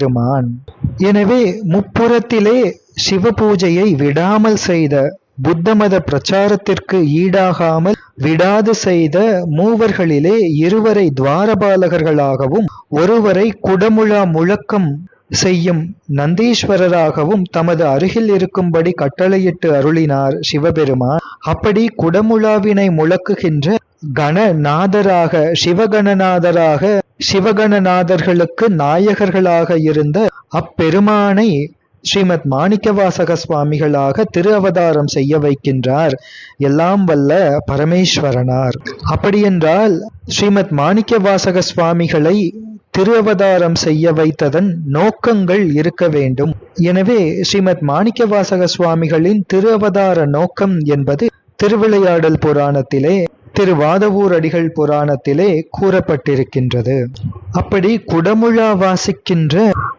பெருமான். எனவே முப்புறத்திலே சிவபூஜையை விடாமல் செய்த புத்தமத பிரச்சாரத்திற்கு ஈடாகாமல் விடாது செய்த மூவர்களிலே இருவரை துவாரபாலகர்களாகவும் ஒருவரை குடமுழா முழக்கம் செய்யும் நந்தீஸ்வரராகவும் தமது அருகில் இருக்கும்படி கட்டளையிட்டு அருளினார் சிவபெருமான். அப்படி குடமுழாவினை முழக்குகின்ற கணநாதராக சிவகணநாதராக சிவகணநாதர்களுக்கு நாயகர்களாக இருந்த அப்பெருமானை ஸ்ரீமத் மாணிக்கவாசக சுவாமிகளாக திரு அவதாரம் செய்ய வைக்கின்றார். எல்லாம் வல்ல பரமேஸ்வரனார். அப்படியென்றால் ஸ்ரீமத் மாணிக்கவாசக சுவாமிகளை திரு அவதாரம் செய்ய வைத்ததன் நோக்கங்கள் இருக்க வேண்டும். எனவே ஸ்ரீமத் மாணிக்கவாசக சுவாமிகளின் திரு அவதார நோக்கம் என்பது திருவிளையாடல் புராணத்திலே திருவாதவூர் அடிகள் புராணத்திலே கூறப்பட்டிருக்கின்றது. அப்படி குடமுழா வாசிக்கின்ற